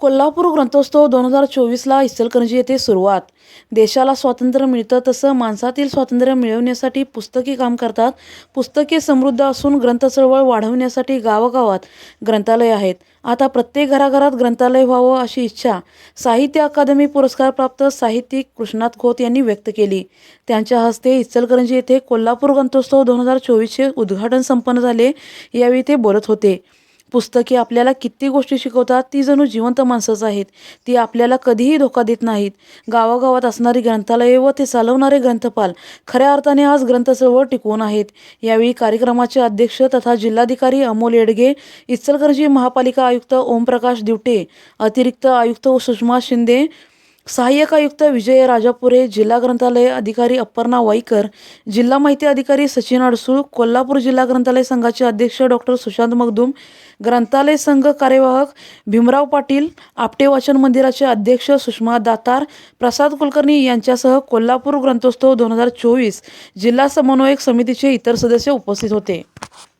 कोल्हापूर ग्रंथोत्सव दोन हजार चोवीसला इचलकरंजी येथे सुरुवात. देशाला स्वातंत्र्य मिळतं तसं माणसातील स्वातंत्र्य मिळवण्यासाठी पुस्तके काम करतात. पुस्तके समृद्ध असून ग्रंथ चळवळ वाढवण्यासाठी गावागावात ग्रंथालय आहेत. आता प्रत्येक घराघरात ग्रंथालय व्हावं अशी इच्छा साहित्य अकादमी पुरस्कारप्राप्त साहित्यिक कृष्णात खोत यांनी व्यक्त केली. त्यांच्या हस्ते इचलकरंजी येथे कोल्हापूर ग्रंथोत्सव दोन हजार चोवीसचे उद्घाटन संपन्न झाले. यावेळी ते बोलत होते. पुस्तके आपल्याला किती गोष्टी शिकवतात ती जणू जिवंत माणसंच आहेत. ती आपल्याला कधीही धोका देत नाहीत. गावागावात असणारी ग्रंथालये व ते चालवणारे ग्रंथपाल खऱ्या अर्थाने आज ग्रंथ चळवळ टिकवून आहेत. यावेळी कार्यक्रमाचे अध्यक्ष तथा जिल्हाधिकारी अमोल येडगे इचलकरंजी महापालिका आयुक्त ओमप्रकाश दिवटे अतिरिक्त आयुक्त सुषमा शिंदे सहाय्यक आयुक्त विजय राजापुरे जिल्हा ग्रंथालय अधिकारी अपर्णा वाईकर जिल्हा माहिती अधिकारी सचिन अडसूळ कोल्हापूर जिल्हा ग्रंथालय संघाचे अध्यक्ष डॉक्टर सुशांत मगदूम ग्रंथालय संघ कार्यवाहक भीमराव पाटील आपटे वाचन मंदिराचे अध्यक्ष सुषमा दातार प्रसाद कुलकर्णी यांच्यासह कोल्हापूर ग्रंथोत्सव दोन हजार चोवीस जिल्हा समन्वयक समितीचे इतर सदस्य उपस्थित होते.